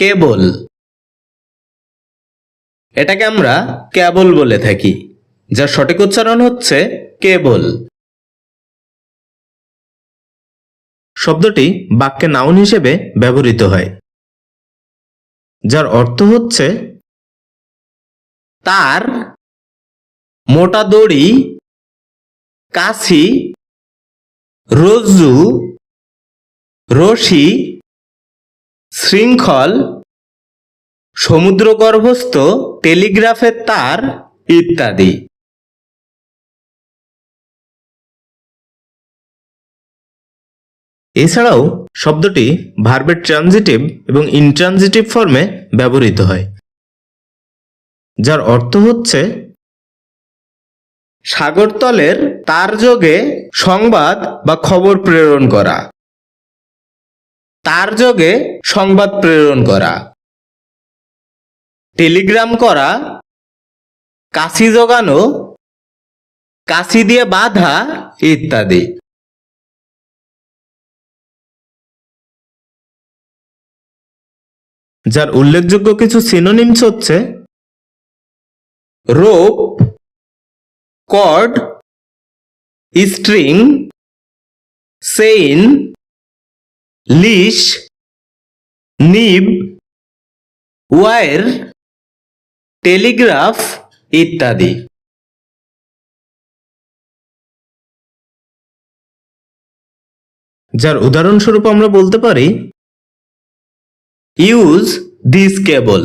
কেবল। এটাকে আমরা কেবল বলে থাকি, যার সঠিক উচ্চারণ হচ্ছে কেবল। শব্দটি বাক্যে নাউন হিসেবে ব্যবহৃত হয়, যার অর্থ হচ্ছে তার মোটা দড়ি কাছি রজ্জু, রশি, শৃঙ্খল সমুদ্রগর্ভস্থ টেলিগ্রাফের তার ইত্যাদি। এছাড়াও শব্দটি ভার্বের ট্রানজিটিভ এবং ইনট্রানজিটিভ ফর্মে ব্যবহৃত হয়, যার অর্থ হচ্ছে সাগরতলের তার যোগে সংবাদ বা খবর প্রেরণ করা। তার যোগে সংবাদ প্রেরণ করা। টেলিগ্রাম করা, কাশি জোগানো, কাশি দিয়ে বাঁধা ইত্যাদি। যার উল্লেখযোগ্য কিছু সিনোনিমস হচ্ছে rope cord string chain leash nib wire telegraph ইত্যাদি। যার উদাহরণস্বরূপ আমরা বলতে পারি ইউজ দিস কেবল